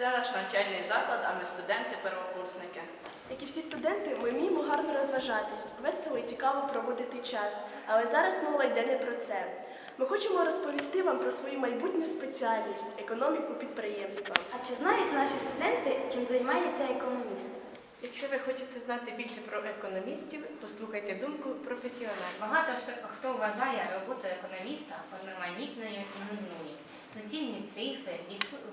навчальний заклад, а ми студенти-первокурсники. Як і всі студенти, ми вміємо гарно розважатись, весело і цікаво проводити час. Але зараз мова йде не про це. Ми хочемо розповісти вам про свою майбутню спеціальність економіку підприємства. А чи знають наші студенти, чим займається економіст? Якщо ви хочете знати більше про економістів, послухайте думку професіоналів. Багато хто- хто вважає роботу економіста одноманітною і нудною. Суцільні цифри,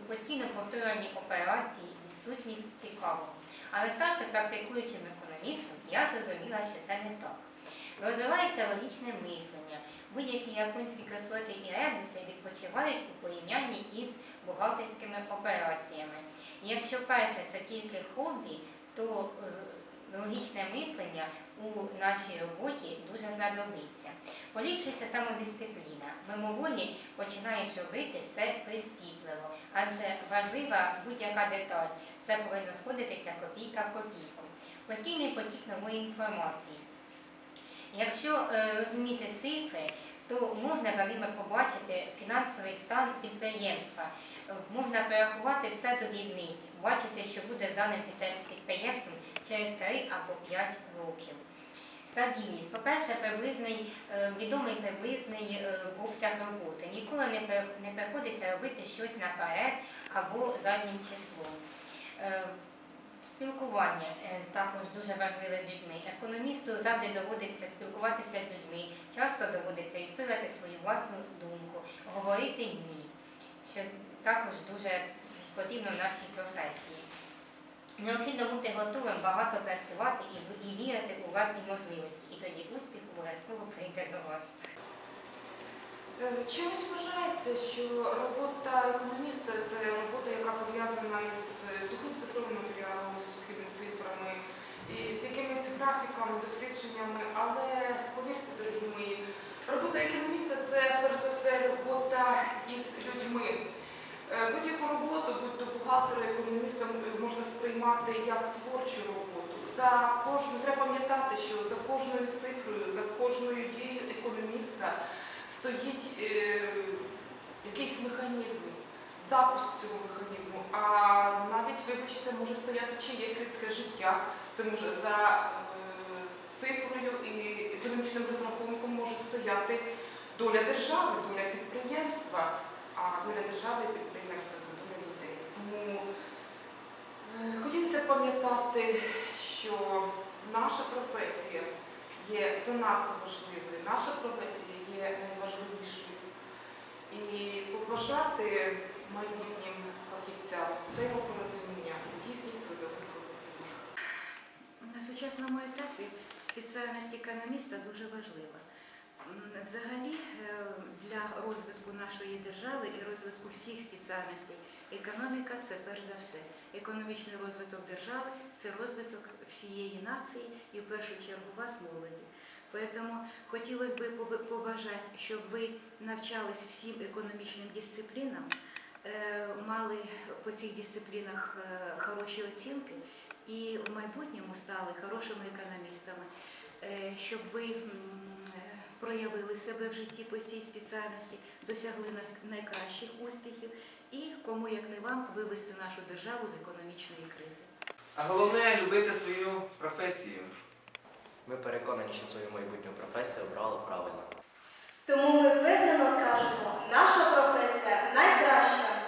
постійно повторювані операції, відсутність цікавого. Але ставши практикуючим економістом, я зрозуміла, що це не так. Розвивається логічне мислення. Будь-які японські кросворди і ребуси відпочивають у порівнянні із бухгалтерськими операціями. Якщо перше це тільки хобі, то е, логічне мислення у нашій роботі дуже знадобиться. Поліпшується самодисципліна. Мимоволі починаєш робити все прискіпливо, адже важлива будь-яка деталь, все повинно сходитися копійка в копійку. Постійний потік нової інформації. Якщо е, розуміти цифри, то можна за ними побачити фінансовий стан підприємства, можна перерахувати все до дрібниць, бачити, що буде з даним підприємством через 3 або 5 років. Стабільність. По-перше, приблизний, е, відомий приблизний е, обсяг роботи. Ніколи не, приходиться робити щось наперед або заднім числом. Е, Спілкування також дуже важливе з людьми. Економісту завжди доводиться спілкуватися з людьми, часто доводиться історити свою власну думку, говорити ні, що також дуже потрібно в нашій професії. Необхідно бути готовим багато працювати і, вірити у власні можливості, і тоді успіх обов'язково прийде до вас. Е, Чимось вважається, що робота економіста це робота, яка пов'язана із сухим цифровим матеріалом, з сухими цифрами, і з якимись графіками, дослідженнями. Але повірте, дорогі мої, робота економіста це перш за все робота із людьми. Е, Будь-яку роботу, будь то бухгалтера, економіста, можна сприймати як творчу роботу. За кожну треба пам'ятати, що за кожною цифрою, за кожною дією економіста стоїть е, якийсь механізм, запуск цього механізму. А навіть, вибачте, може стояти чиєсь людське життя. Це може за е, цифрою і економічним розрахунком може стояти доля держави, доля підприємства. А доля держави і підприємства це. Тому е, хотілося пам'ятати, що наша професія є занадто важливою, наша професія є найважливішою. І побажати майбутнім фахівцям взаємопорозуміння у їхніх трудових колективах. На сучасному етапі спеціальність економіста дуже важлива. Взагалі, е, для розвитку нашої держави і розвитку всіх спеціальностей економіка це перш за все. Економічний розвиток держави це розвиток всієї нації і в першу чергу вас, молоді. Тому хотілося б побажати, щоб ви навчались всім економічним дисциплінам, е, мали по цих дисциплінах е, хороші оцінки і в майбутньому стали хорошими економістами, щоб ви проявили себе в житті по цій спеціальності, досягли найкращих успіхів і кому як не вам вивести нашу державу з економічної кризи. А головне любити свою професію. Ми переконані, що свою майбутню професію обрали правильно. Тому ми впевнено кажемо, наша професія найкраща.